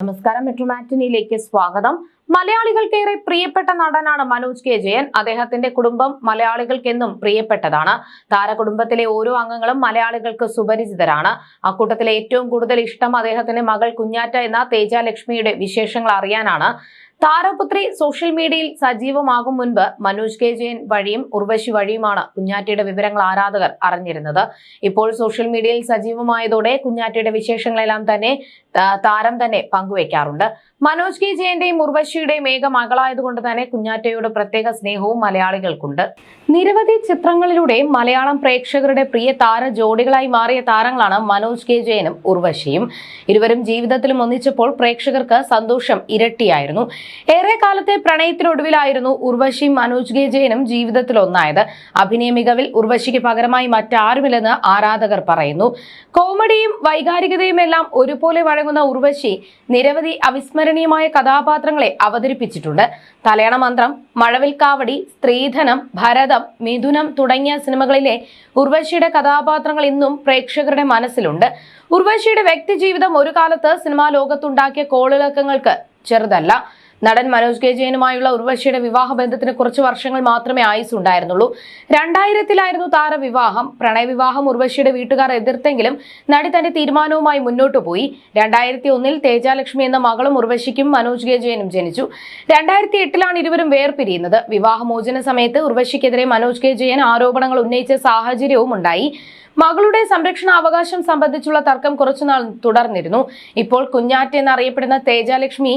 നമസ്കാരം മെട്രോമാറ്റിനിയിലേക്ക് സ്വാഗതം. മലയാളികൾക്കേറെ പ്രിയപ്പെട്ട നടനാണ് മനോജ് കെ. ജയൻ. അദ്ദേഹത്തിന്റെ കുടുംബം മലയാളികൾക്കെന്നും പ്രിയപ്പെട്ടതാണ്. താരകുടുംബത്തിലെ ഓരോ അംഗങ്ങളും മലയാളികൾക്ക് സുപരിചിതരാണ്. അക്കൂട്ടത്തിലെ ഏറ്റവും കൂടുതൽ ഇഷ്ടം അദ്ദേഹത്തിന്റെ മകൾ കുഞ്ഞാറ്റ എന്ന തേജ ലക്ഷ്മിയുടെ വിശേഷങ്ങൾ അറിയാനാണ്. താരപുത്രി സോഷ്യൽ മീഡിയയിൽ സജീവമാകും മുൻപ് മനോജ് കെ ജയൻ വഴിയും ഉർവശി വഴിയുമാണ് കുഞ്ഞാറ്റയുടെ വിവരങ്ങൾ ആരാധകർ അറിഞ്ഞിരുന്നത്. ഇപ്പോൾ സോഷ്യൽ മീഡിയയിൽ സജീവമായതോടെ കുഞ്ഞാറ്റയുടെ വിശേഷങ്ങളെല്ലാം തന്നെ താരം തന്നെ പങ്കുവെക്കാറുണ്ട്. മനോജ് കെ ജയന്റെയും ഉർവശിയുടെയും ഏക മകളായതുകൊണ്ട് തന്നെ കുഞ്ഞാറ്റയോട് പ്രത്യേക സ്നേഹവും മലയാളികൾക്കുണ്ട്. നിരവധി ചിത്രങ്ങളിലൂടെ മലയാളം പ്രേക്ഷകരുടെ പ്രിയ താര ജോഡികളായി മാറിയ താരങ്ങളാണ് മനോജ് കെ ജയനും ഉർവശിയും. ഇരുവരും ജീവിതത്തിലും ഒന്നിച്ചപ്പോൾ പ്രേക്ഷകർക്ക് സന്തോഷം ഇരട്ടിയായിരുന്നു. ഏറെ കാലത്തെ പ്രണയത്തിനൊടുവിലായിരുന്നു ഉർവശി മനോജ് കെ ജയനും ജീവിതത്തിൽ ഒന്നായത് അഭിനയ മികവിൽ ഉർവശിക്ക് പകരമായി മറ്റാരുമില്ലെന്ന് ആരാധകർ പറയുന്നു. കോമഡിയും വൈകാരികതയും എല്ലാം ഒരുപോലെ വഴങ്ങുന്ന ഉർവശി നിരവധി അവിസ്മരണീയമായ കഥാപാത്രങ്ങളെ അവതരിപ്പിച്ചിട്ടുണ്ട്. തലയണ മന്ത്രം മഴവിൽക്കാവടി സ്ത്രീധനം ഭരതം മിഥുനം തുടങ്ങിയ സിനിമകളിലെ ഉർവശിയുടെ കഥാപാത്രങ്ങൾ ഇന്നും പ്രേക്ഷകരുടെ മനസ്സിലുണ്ട്. ഉർവശിയുടെ വ്യക്തിജീവിതം ഒരു കാലത്ത് സിനിമാ ലോകത്തുണ്ടാക്കിയ കോളിളക്കങ്ങൾക്ക് ചെറുതല്ല. നടൻ മനോജ് കെ ജയനുമായുള്ള ഉർവശിയുടെ വിവാഹ ബന്ധത്തിന് കുറച്ച് വർഷങ്ങൾ മാത്രമേ ആയുസ് ഉണ്ടായിരുന്നുള്ളൂ രണ്ടായിരത്തിലായിരുന്നു താരവിവാഹം പ്രണയവിവാഹം ഉർവശിയുടെ വീട്ടുകാർ എതിർത്തെങ്കിലും നടി തന്റെ തീരുമാനവുമായി മുന്നോട്ടു പോയി. രണ്ടായിരത്തി ഒന്നിൽ തേജാലക്ഷ്മി എന്ന മകളും ഉർവശിക്കും മനോജ് കെ ജയനും ജനിച്ചു. രണ്ടായിരത്തി എട്ടിലാണ് ഇരുവരും വേർപിരിയുന്നത്. വിവാഹമോചന സമയത്ത് ഉർവശിക്കെതിരെ മനോജ് കെ ജയൻ ആരോപണങ്ങൾ ഉന്നയിച്ച സാഹചര്യവും ഉണ്ടായി. മകളുടെ സംരക്ഷണ അവകാശം സംബന്ധിച്ചുള്ള തർക്കം കുറച്ചുനാൾ തുടർന്നിരുന്നു. ഇപ്പോൾ കുഞ്ഞാറ്റ് എന്നറിയപ്പെടുന്ന തേജാലക്ഷ്മി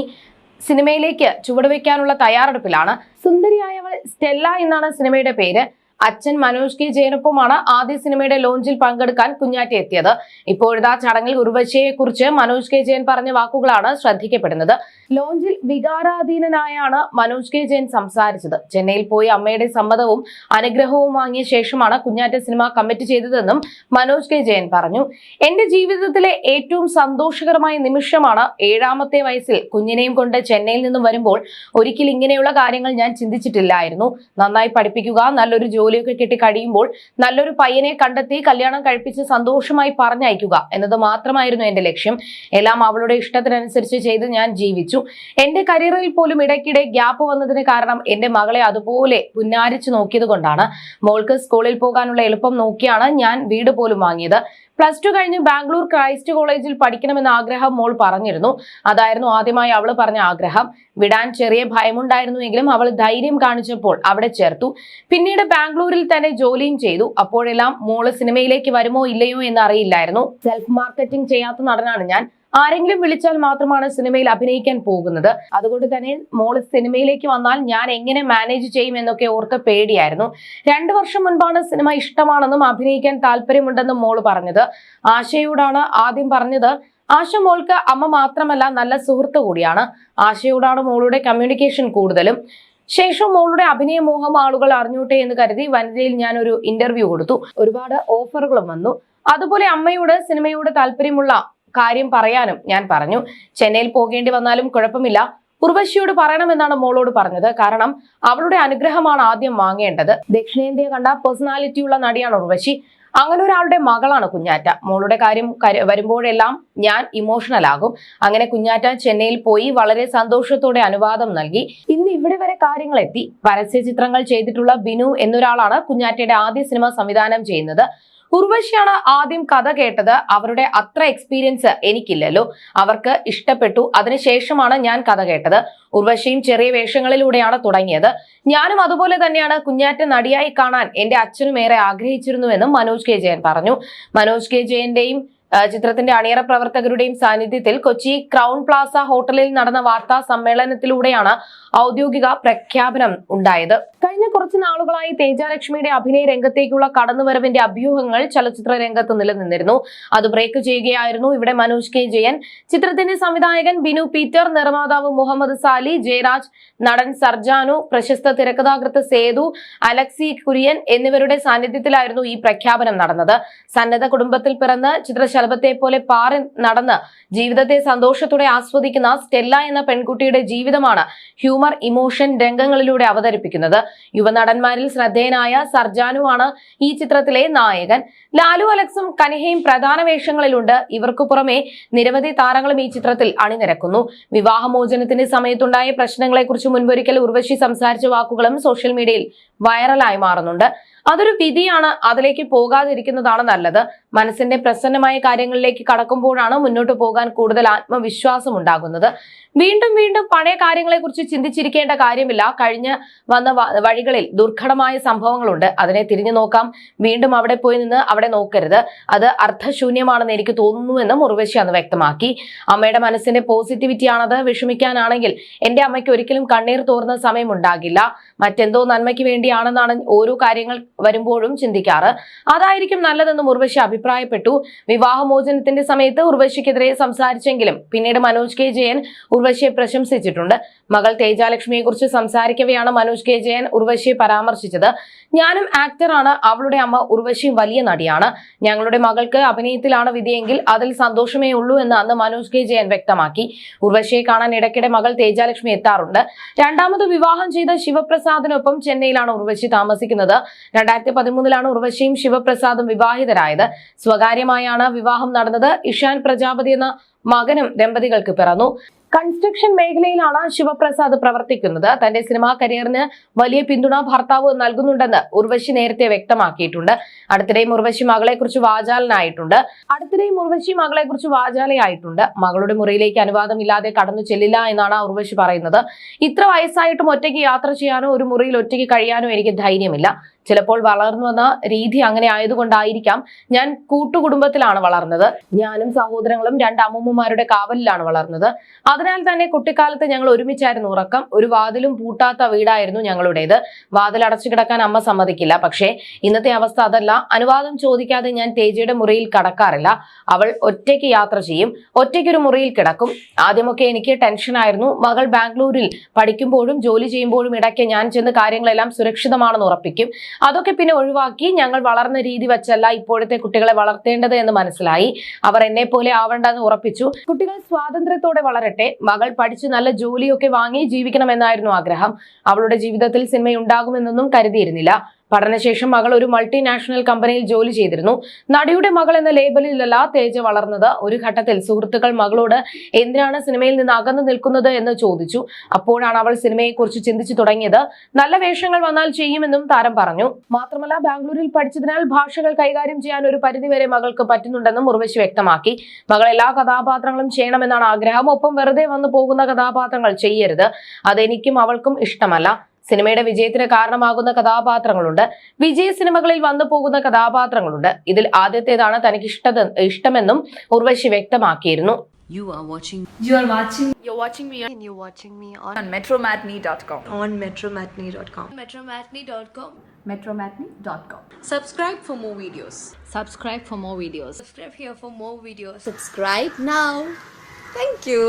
സിനിമയിലേക്ക് ചുവടുവെക്കാനുള്ള തയ്യാറെടുപ്പിലാണ്. സുന്ദരിയായവൾ സ്റ്റെല്ല എന്നാണ് സിനിമയുടെ പേര്. അച്ഛൻ മനോജ് കെ ജയനൊപ്പമാണ് ആദ്യ സിനിമയുടെ ലോഞ്ചിൽ പങ്കെടുക്കാൻ കുഞ്ഞാറ്റി എത്തിയത്. ഇപ്പോഴത്തെ ചടങ്ങിൽ ഉർവശിയെ കുറിച്ച് മനോജ് കെ ജയൻ പറഞ്ഞ വാക്കുകളാണ് ശ്രദ്ധിക്കപ്പെടുന്നത്. ലോഞ്ചിൽ വികാരാധീനനായാണ് മനോജ് കെ ജയൻ സംസാരിച്ചത്. ചെന്നൈയിൽ പോയി അമ്മയുടെ സമ്മതവും അനുഗ്രഹവും വാങ്ങിയ ശേഷമാണ് കുഞ്ഞാറ്റ സിനിമ കമ്മിറ്റ് ചെയ്തതെന്നും മനോജ് കെ ജയൻ പറഞ്ഞു. എന്റെ ജീവിതത്തിലെ ഏറ്റവും സന്തോഷകരമായ നിമിഷമാണ് ഏഴാമത്തെ വയസ്സിൽ കുഞ്ഞിനെയും കൊണ്ട് ചെന്നൈയിൽ നിന്നും വരുമ്പോൾ ഒരിക്കൽ ഇങ്ങനെയുള്ള കാര്യങ്ങൾ ഞാൻ ചിന്തിച്ചിട്ടില്ലായിരുന്നു. നന്നായി പഠിപ്പിക്കുക നല്ലൊരു ജോലിയൊക്കെ കിട്ടി കഴിയുമ്പോൾ നല്ലൊരു പയ്യനെ കണ്ടെത്തി കല്യാണം കഴിപ്പിച്ച് സന്തോഷമായി പറഞ്ഞയക്കുക എന്നത് മാത്രമായിരുന്നു എന്റെ ലക്ഷ്യം. എല്ലാം അവളുടെ ഇഷ്ടത്തിനനുസരിച്ച് ചെയ്ത് ഞാൻ ജീവിച്ചു. എന്റെ കരിയറിൽ പോലും ഇടയ്ക്കിടെ ഗ്യാപ്പ് വന്നതിന് കാരണം എന്റെ മകളെ അതുപോലെ പുന്നാരിച്ചു നോക്കിയത് കൊണ്ടാണ്. മോൾക്ക് സ്കൂളിൽ പോകാനുള്ള എളുപ്പം നോക്കിയാണ് ഞാൻ വീട് പോലും വാങ്ങിയത്. പ്ലസ് ടു കഴിഞ്ഞ് ബാംഗ്ലൂർ ക്രൈസ്റ്റ് കോളേജിൽ പഠിക്കണമെന്ന ആഗ്രഹം മോൾ പറഞ്ഞിരുന്നു. അതായിരുന്നു ആദ്യമായി അവൾ പറഞ്ഞ ആഗ്രഹം. വിടാൻ ചെറിയ ഭയമുണ്ടായിരുന്നുവെങ്കിലും അവൾ ധൈര്യം കാണിച്ചപ്പോൾ അവിടെ ചേർത്തു. പിന്നീട് ബാംഗ്ലൂരിൽ തന്നെ ജോലിയും ചെയ്തു. അപ്പോഴെല്ലാം മോൾ സിനിമയിലേക്ക് വരുമോ ഇല്ലയോ എന്ന് അറിയില്ലായിരുന്നു സെൽഫ് മാർക്കറ്റിംഗ് ചെയ്യാത്ത നടനാണ് ഞാൻ. ആരെങ്കിലും വിളിച്ചാൽ മാത്രമാണ് സിനിമയിൽ അഭിനയിക്കാൻ പോകുന്നത്. അതുകൊണ്ട് തന്നെ മോൾ സിനിമയിലേക്ക് വന്നാൽ ഞാൻ എങ്ങനെ മാനേജ് ചെയ്യും എന്നൊക്കെ ഓർത്ത് പേടിയായിരുന്നു. രണ്ടു വർഷം മുൻപാണ് സിനിമ ഇഷ്ടമാണെന്നും അഭിനയിക്കാൻ താല്പര്യമുണ്ടെന്നും മോൾ പറഞ്ഞത്. ആശയോടാണ് ആദ്യം പറഞ്ഞത്. ആശ മോൾക്ക് അമ്മ മാത്രമല്ല നല്ല സുഹൃത്ത് കൂടിയാണ്. ആശയോടാണ് മോളുടെ കമ്മ്യൂണിക്കേഷൻ കൂടുതലും. ശേഷം മോളുടെ അഭിനയ മോഹം ആളുകൾ അറിഞ്ഞോട്ടെ എന്ന് കരുതി വനിതയിൽ ഞാൻ ഒരു ഇന്റർവ്യൂ കൊടുത്തു. ഒരുപാട് ഓഫറുകളും വന്നു. അതുപോലെ അമ്മയോട് സിനിമയോട് താല്പര്യമുള്ള കാര്യം പറയാനും ഞാൻ പറഞ്ഞു. ചെന്നൈയിൽ പോകേണ്ടി വന്നാലും കുഴപ്പമില്ല. ഉർവശിയോട് പറയണമെന്നാണ് മോളോട് പറഞ്ഞത്. കാരണം അവളുടെ അനുഗ്രഹമാണ് ആദ്യം വാങ്ങേണ്ടത്. ദക്ഷിണേന്ത്യ കണ്ട പേഴ്സണാലിറ്റിയുള്ള നടിയാണ് ഉർവശി. അങ്ങനെ ഒരാളുടെ മകളാണ് കുഞ്ഞാറ്റ. മോളുടെ കാര്യം വരുമ്പോഴെല്ലാം ഞാൻ ഇമോഷണൽ ആകും. അങ്ങനെ കുഞ്ഞാറ്റ ചെന്നൈയിൽ പോയി വളരെ സന്തോഷത്തോടെ അനുവാദം നൽകി. ഇന്ന് ഇവിടെ വരെ കാര്യങ്ങൾ എത്തി പരസ്യ ചിത്രങ്ങൾ ചെയ്തിട്ടുള്ള ബിനു എന്നൊരാളാണ് കുഞ്ഞാറ്റയുടെ ആദ്യ സിനിമ സംവിധാനം ചെയ്യുന്നത്. ഉർവശിയാണ് ആദ്യം കഥ കേട്ടത്. അവരുടെ അത്ര എക്സ്പീരിയൻസ് എനിക്കില്ലല്ലോ. അവർക്ക് ഇഷ്ടപ്പെട്ടു. അതിനുശേഷമാണ് ഞാൻ കഥ കേട്ടത്. ഉർവശിയും ചെറിയ വേഷങ്ങളിലൂടെയാണ് തുടങ്ങിയത്. ഞാനും അതുപോലെ തന്നെയാണ് കുഞ്ഞാറ്റ നടിയായി കാണാൻ എന്റെ അച്ഛനും ഏറെ ആഗ്രഹിച്ചിരുന്നുവെന്നും മനോജ് കെ ജയൻ പറഞ്ഞു. മനോജ് കെ ജയന്റെയും ചിത്രത്തിന്റെ അണിയറ പ്രവർത്തകരുടെയും സാന്നിധ്യത്തിൽ കൊച്ചി ക്രൗൺ പ്ലാസ ഹോട്ടലിൽ നടന്ന വാർത്താ സമ്മേളനത്തിലൂടെയാണ് ഔദ്യോഗിക പ്രഖ്യാപനം ഉണ്ടായത്. കഴിഞ്ഞ കുറച്ച് നാളുകളായി തേജാലക്ഷ്മിയുടെ അഭിനയ രംഗത്തേക്കുള്ള കടന്നുവരവിന്റെ അഭ്യൂഹങ്ങൾ ചലച്ചിത്ര രംഗത്ത് നിലനിന്നിരുന്നു. അത് ബ്രേക്ക് ചെയ്യുകയായിരുന്നു ഇവിടെ മനോജ് കെ. ജയൻ. ചിത്രത്തിന്റെ സംവിധായകൻ ബിനു പീറ്റർ നിർമ്മാതാവ് മുഹമ്മദ് സാലി ജയരാജ് നടൻ സർജാനു പ്രശസ്ത തിരക്കഥാകൃത്ത് സേതു അലക്സി കുര്യൻ എന്നിവരുടെ സാന്നിധ്യത്തിലായിരുന്നു ഈ പ്രഖ്യാപനം നടന്നത്. സന്നദ്ധ കുടുംബത്തിൽ പിറന്ന് ചിത്രശലഭത്തെ പോലെ പാറി നടന്ന് ജീവിതത്തെ സന്തോഷത്തോടെ ആസ്വദിക്കുന്ന സ്റ്റെല്ല എന്ന പെൺകുട്ടിയുടെ ജീവിതമാണ് ഹ്യൂമർ ഇമോഷൻ രംഗങ്ങളിലൂടെ അവതരിപ്പിക്കുന്നത്. യുവനടന്മാരിൽ ശ്രദ്ധേയനായ സർജാനുവാണ് ഈ ചിത്രത്തിലെ നായകൻ. ലാലു അലക്സും കനിഹയും പ്രധാന വേഷങ്ങളിലുണ്ട്. ഇവർക്കു പുറമെ നിരവധി താരങ്ങളും ഈ ചിത്രത്തിൽ അണിനിരക്കുന്നു. വിവാഹമോചനത്തിന്റെ സമയത്തുണ്ടായ പ്രശ്നങ്ങളെക്കുറിച്ച് മുൻപൊരിക്കൽ ഉർവശി സംസാരിച്ച വാക്കുകളും സോഷ്യൽ മീഡിയയിൽ വൈറലായി മാറുന്നുണ്ട്. അതൊരു വിധിയാണ് അതിലേക്ക് പോകാതിരിക്കുന്നതാണ് നല്ലത്. മനസ്സിന്റെ പ്രസന്നമായ കാര്യങ്ങളിലേക്ക് കടക്കുമ്പോഴാണ് മുന്നോട്ട് പോകാൻ കൂടുതൽ ആത്മവിശ്വാസം ഉണ്ടാകുന്നത്. വീണ്ടും വീണ്ടും പഴയ കാര്യങ്ങളെക്കുറിച്ച് ചിന്തിച്ചിരിക്കേണ്ട കാര്യമില്ല. കഴിഞ്ഞ വന്ന വഴികളിൽ ദുർഘടമായ സംഭവങ്ങളുണ്ട്. അതിനെ തിരിഞ്ഞു നോക്കാം. വീണ്ടും അവിടെ പോയി നിന്ന് അവിടെ നോക്കരുത്. അത് അർത്ഥശൂന്യമാണെന്ന് എനിക്ക് തോന്നുന്നുവെന്ന് മുറിവശി അന്ന് വ്യക്തമാക്കി. അമ്മയുടെ മനസ്സിന്റെ പോസിറ്റിവിറ്റിയാണത് വിഷമിക്കാനാണെങ്കിൽ എന്റെ അമ്മയ്ക്ക് ഒരിക്കലും കണ്ണീർ തോർന്ന സമയം ഉണ്ടാകില്ല. മറ്റെന്തോ നന്മയ്ക്ക് വേണ്ടിയാണെന്നാണ് ഓരോ കാര്യങ്ങൾ വരുമ്പോഴും ചിന്തിക്കാറ്. അതായിരിക്കും നല്ലതെന്നും ഉർവശി അഭിപ്രായപ്പെട്ടു. വിവാഹമോചനത്തിന്റെ സമയത്ത് ഉർവശിക്കെതിരെ സംസാരിച്ചെങ്കിലും പിന്നീട് മനോജ് കെ. ജയൻ ഉർവശിയെ പ്രശംസിച്ചിട്ടുണ്ട്. മകൾ തേജാലക്ഷ്മിയെ കുറിച്ച് സംസാരിക്കവെയാണ് മനോജ് കെ. ജയൻ ഉർവശിയെ പരാമർശിച്ചത്. ഞാനും ആക്ടറാണ്. അവളുടെ അമ്മ ഉർവശിയും വലിയ നടിയാണ്. ഞങ്ങളുടെ മകൾക്ക് അഭിനയത്തിലാണ് വിധിയെങ്കിൽ അതിൽ സന്തോഷമേ ഉള്ളൂ എന്ന് അന്ന് മനോജ് കെ. ജയൻ വ്യക്തമാക്കി. ഉർവശിയെ കാണാൻ ഇടയ്ക്കിടെ മകൾ തേജാലക്ഷ്മി എത്താറുണ്ട്. രണ്ടാമത് വിവാഹം ചെയ്ത ശിവപ്രസാദിനൊപ്പം ചെന്നൈയിലാണ് ഉർവശി താമസിക്കുന്നത്. രണ്ടായിരത്തി പതിമൂന്നിലാണ് ഉർവശിയും ശിവപ്രസാദും വിവാഹിതരായത്. സ്വകാര്യമായാണ് വിവാഹം നടന്നത്. ഇഷാൻ പ്രജാപതി എന്ന മകനും ദമ്പതികൾക്ക് പിറന്നു. കൺസ്ട്രക്ഷൻ മേഖലയിലാണ് ശിവപ്രസാദ് പ്രവർത്തിക്കുന്നത്. തന്റെ സിനിമാ കരിയറിന് വലിയ പിന്തുണ ഭർത്താവ് നൽകുന്നുണ്ടെന്ന് ഉർവശി നേരത്തെ വ്യക്തമാക്കിയിട്ടുണ്ട്. അടുത്തിടെയും ഉർവശി മകളെ കുറിച്ച് വാചാലനായിട്ടുണ്ട്. അടുത്തിടെയും ഉർവശി മകളെ കുറിച്ച് വാചാലയായിട്ടുണ്ട്. മകളുടെ മുറിയിലേക്ക് അനുവാദമില്ലാതെ കടന്നു ചെല്ലില്ല എന്നാണ് ഉർവശി പറയുന്നത്. ഇത്ര വയസ്സായിട്ടും ഒറ്റയ്ക്ക് യാത്ര ചെയ്യാനോ ഒരു മുറിയിൽ ഒറ്റയ്ക്ക് കഴിയാനോ എനിക്ക് ധൈര്യമില്ല. ചിലപ്പോൾ വളർന്നു വന്ന രീതി അങ്ങനെ ആയതുകൊണ്ടായിരിക്കാം ഞാൻ കൂട്ടുകുടുംബത്തിലാണ് വളർന്നത്. ഞാനും സഹോദരങ്ങളും രണ്ട് അമ്മൂമ്മമാരുടെ കാവലിലാണ് വളർന്നത്. അതിനാൽ തന്നെ കുട്ടിക്കാലത്ത് ഞങ്ങൾ ഒരുമിച്ചായിരുന്നു ഉറക്കം. ഒരു വാതിലും പൂട്ടാത്ത വീടായിരുന്നു ഞങ്ങളുടേത്. വാതിൽ അടച്ചു കിടക്കാൻ അമ്മ സമ്മതിക്കില്ല. പക്ഷേ ഇന്നത്തെ അവസ്ഥ അതല്ല. അനുവാദം ചോദിക്കാതെ ഞാൻ തേജയുടെ മുറിയിൽ കടക്കാറില്ല. അവൾ ഒറ്റയ്ക്ക് യാത്ര ചെയ്യും. ഒറ്റയ്ക്കൊരു മുറിയിൽ കിടക്കും. ആദ്യമൊക്കെ എനിക്ക് ടെൻഷനായിരുന്നു മകൾ ബാംഗ്ലൂരിൽ പഠിക്കുമ്പോഴും ജോലി ചെയ്യുമ്പോഴും ഇടയ്ക്ക് ഞാൻ ചെന്ന് കാര്യങ്ങളെല്ലാം സുരക്ഷിതമാണെന്ന് ഉറപ്പിക്കും. അതൊക്കെ പിന്നെ ഒഴിവാക്കി ഞങ്ങൾ വളർന്ന രീതി വെച്ചല്ല ഇപ്പോഴത്തെ കുട്ടികളെ വളർത്തേണ്ടത് എന്ന് മനസ്സിലായി. അവർ എന്നെ പോലെ ആവണ്ടെന്ന് ഉറപ്പിച്ചു. കുട്ടികൾ സ്വാതന്ത്ര്യത്തോടെ വളരട്ടെ. മകൾ പഠിച്ച് നല്ല ജോലിയൊക്കെ വാങ്ങി ജീവിക്കണമെന്നായിരുന്നു ആഗ്രഹം. അവളുടെ ജീവിതത്തിൽ സിനിമയുണ്ടാകുമെന്നൊന്നും കരുതിയിരുന്നില്ല. പഠനശേഷം മകൾ ഒരു മൾട്ടിനാഷണൽ കമ്പനിയിൽ ജോലി ചെയ്തിരുന്നു. നടിയുടെ മകൾ എന്ന ലേബലിലല്ല തേജ വളർന്നത്. ഒരു ഘട്ടത്തിൽ സുഹൃത്തുക്കൾ മകളോട് എന്തിനാണ് സിനിമയിൽ നിന്ന് അകന്നു നിൽക്കുന്നത് എന്ന് ചോദിച്ചു. അപ്പോഴാണ് അവൾ സിനിമയെക്കുറിച്ച് ചിന്തിച്ചു തുടങ്ങിയത്. നല്ല വേഷങ്ങൾ വന്നാൽ ചെയ്യുമെന്നും താരം പറഞ്ഞു. മാത്രമല്ല ബാംഗ്ലൂരിൽ പഠിച്ചതിനാൽ ഭാഷകൾ കൈകാര്യം ചെയ്യാൻ ഒരു പരിധിവരെ മകൾക്ക് പറ്റുന്നുണ്ടെന്നും ഉർവശി വ്യക്തമാക്കി. മകൾ എല്ലാ കഥാപാത്രങ്ങളും ചെയ്യണമെന്നാണ് ആഗ്രഹം. ഒപ്പം വെറുതെ വന്നു പോകുന്ന കഥാപാത്രങ്ങൾ ചെയ്യരുത്. അതെനിക്കും അവൾക്കും ഇഷ്ടമല്ല. സിനിമയുടെ വിജയത്തിന് കാരണമാകുന്ന കഥാപാത്രങ്ങളുണ്ട് വിജയ സിനിമകളിൽ വന്നു പോകുന്ന കഥാപാത്രങ്ങളുണ്ട് ഇതിൽ ആദ്യത്തേതാണ് തനിക്ക് ഇഷ്ടത ഇഷ്ടമെന്നും ഉർവശി വ്യക്തമാക്കിയിരുന്നു You are watching You are watching You're watching me and you're watching me on, on metromatney.com. on metromatney.com. Metromatney.com. metromatney.com. Subscribe for more videos. subscribe for more videos. Subscribe here for more videos. Subscribe now. Thank you.